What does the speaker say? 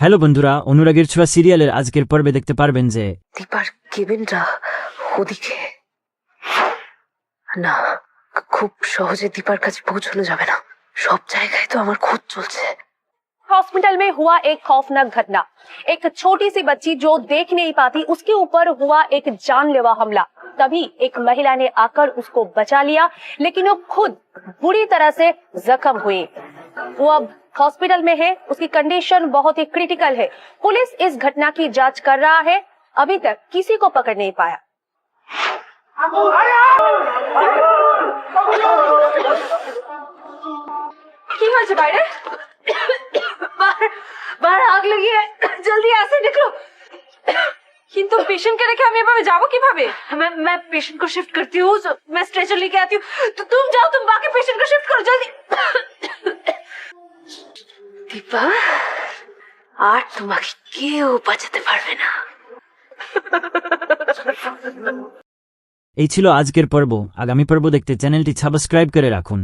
Hello বন্ধুরা অনুরাগের ছোঁয়া সিরিয়ালের আজকের পর্বে দেখতে পারবেন যে দীপার কেবিনটা ওদিকে না খুব সহজে দীপার কাছে পৌঁছানো যাবে না সব জায়গায় তো আমার খোঁজ চলছে हॉस्पिटल में हुआ एक खौफनाक घटना एक छोटी सी बच्ची जो देख नहीं पाती उसके ऊपर हुआ एक जानलेवा हमला तभी एक महिला ने आकर उसको बचा लिया लेकिन वो खुद बुरी तरह से जख्म हुई वो अब हॉस्पिटल में है उसकी कंडीशन बहुत ही क्रिटिकल है पुलिस इस घटना की जांच कर रहा है अभी तक किसी को पकड़ नहीं पाया কি হয়েছে বাইরে বাহার বাহার আগ লেগে জলদি ऐसे निकलो কিন্তু পেশেন্ট কে রেখে আমি এভাবে যাব কিভাবে मैं मैं पेशेंट को शिफ्ट करती हूँ so मैं स्ट्रेचर लेके आती हूँ तो तुम जाओ तुम बाकी पेशेंट को शिफ्ट करो जल्दी দীপা আর তোমাকে কেউ বাঁচাতে পারবে না। এই ছিল আজকের পর্ব। আগামী পর্ব দেখতে চ্যানেলটি সাবস্ক্রাইব করে রাখুন।